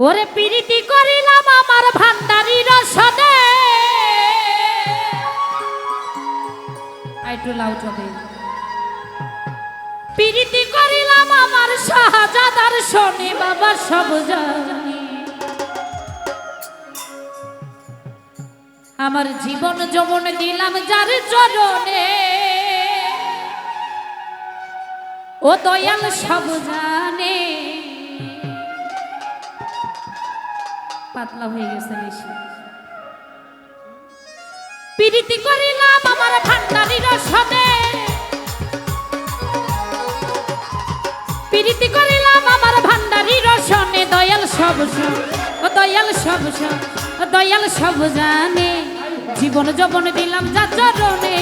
ওরে পিরিতি করিলাম আমার ভান্ডারির সদে। একটু লাউট হবে। পিরিতি করিলাম আমার শাহজাদার শোনে বাবা সব জানি। আমার জীবন যমন দিলাম যার চরণে। ও দয়াল সব জানে। পাতলা হয়ে গেছে বেশি। পিরিতি করিলাম আমার ভান্ডারির সদে পিরিতি করিলাম আমার ভান্ডারির সনে দয়াল সব ও দয়াল সব সব ও দয়াল সব জানে। জীবন যবন দিলাম যা চরণে।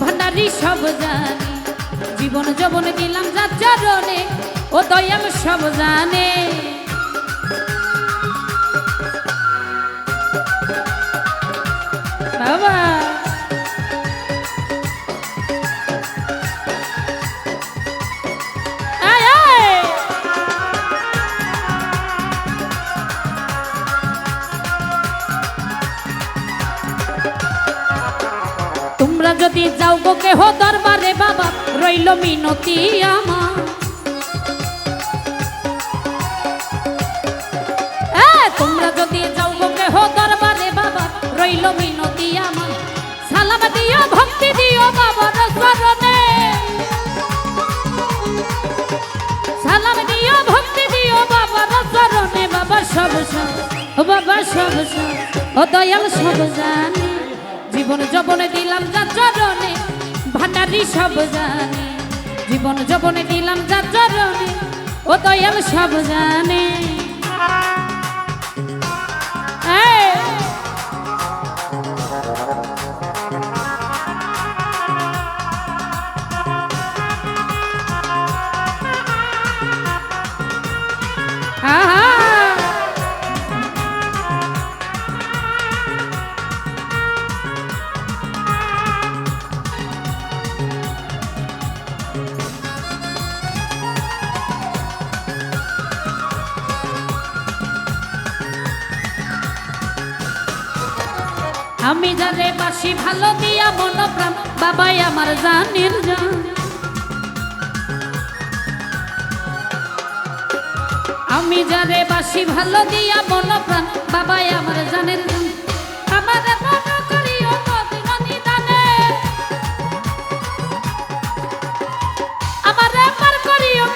ভান্ডারি সব জানে। জীবন যবন দিলাম যা চরণে ও দয়াল সব জানে। কেহ দরবারে বাবা, রইল মিনতি আমার। তোমরা যদি যাও কেহ দরবারে বাবা, রইল মিনতি আমার। সালাম দিও, ভক্তি দিও বাবার চরণে সালাম দিও, ভক্তি দিও বাবার বাবা, সব বাবা, সব ও দয়াল, সব জানে। জীবন যবনে দিলাম সব জানে জীবন যবনে দিলাম যা চরণে ও তো সব জানে আমি জানে বাসি ভালো দিয়া মন প্রাণ, বাবাই আমার জানের জান। আমি যারে বাসি ভালো দিয়া মন প্রাণ, বাবাই আমার জানের জান। আমার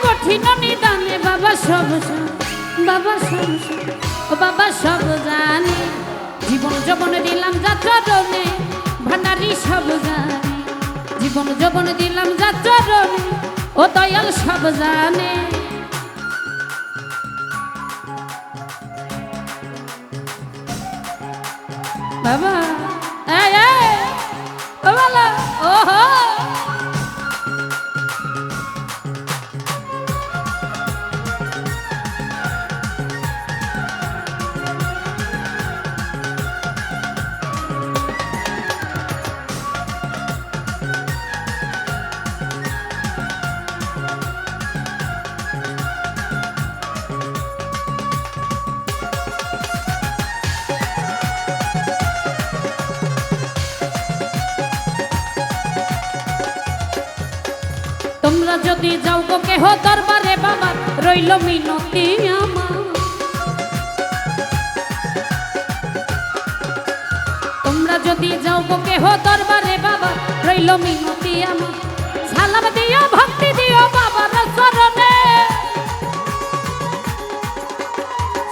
কঠিন নিদানে, বাবা সব বাবা সব বাবা সব জানে। যবন দিলাম যাত্রা চরণে, ভান্ডারি সব জানে। জীবন যবন দিলাম যাত্রা চরণে, ও দয়াল সব জানে। বাবা এ বালা ওহো। তোমরা যদি যাও গো কেহ দরবারে বাবা, রইল মিনতি আমার। তোমরা যদি যাও গো কেহ দরবারে বাবা, রইল মিনতি আমার। সালাম দিও, ভক্তি দিও বাবার চরণে।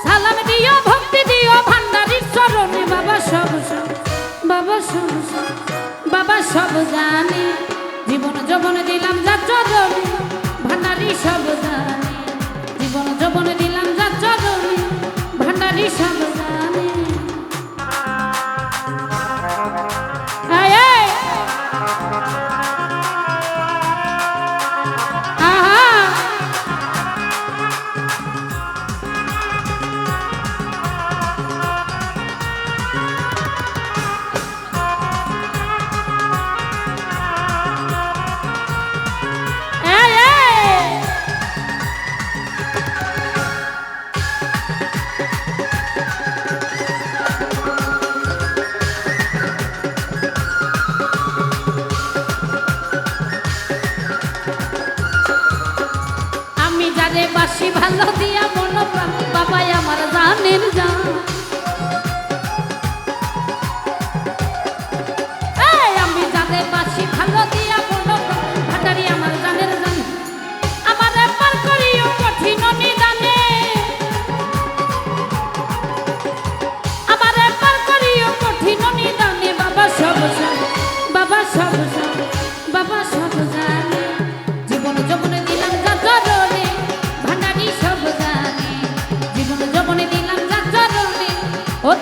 সালাম দিও, ভক্তি দিও ভান্ডারির চরণে। বাবা সব বাবা সব বাবা সব জানে। জীবন যবন দিলাম ভান্ডারি সব জীবন যবন দিলাম যা চরণে। ভান্ডারি সব বাবাই আমার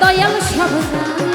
দয়াল সব জানে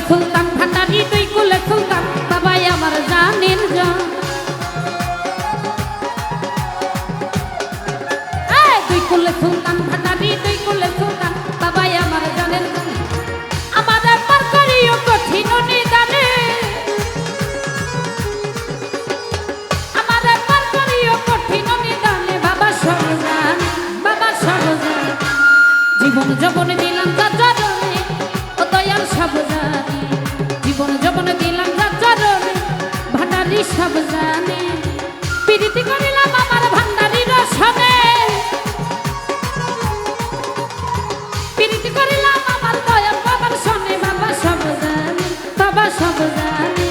কুলে সুলতান ভান্ডারি দুই কুলে সুলতান বাবাই আমার জানেন জান দুই কুলে সুলতান সব জানে। প্রীতি করিলাম আমার ভান্ডারির সনে প্রীতি করিলাম আমার দয়াল বাবার সনে বাবা সব জানে, বাবা সব জানে।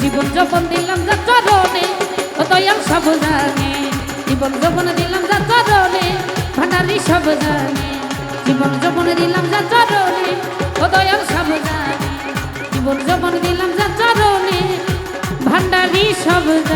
জীবন যৌবন দিলাম যা চরণে, ও দয়াল সব জানে। জীবন যৌবন দিলাম যা চরণে, ভান্ডারি সব জানে। জীবন যৌবন দিলাম যা চরণে, ও দয়াল সব জানে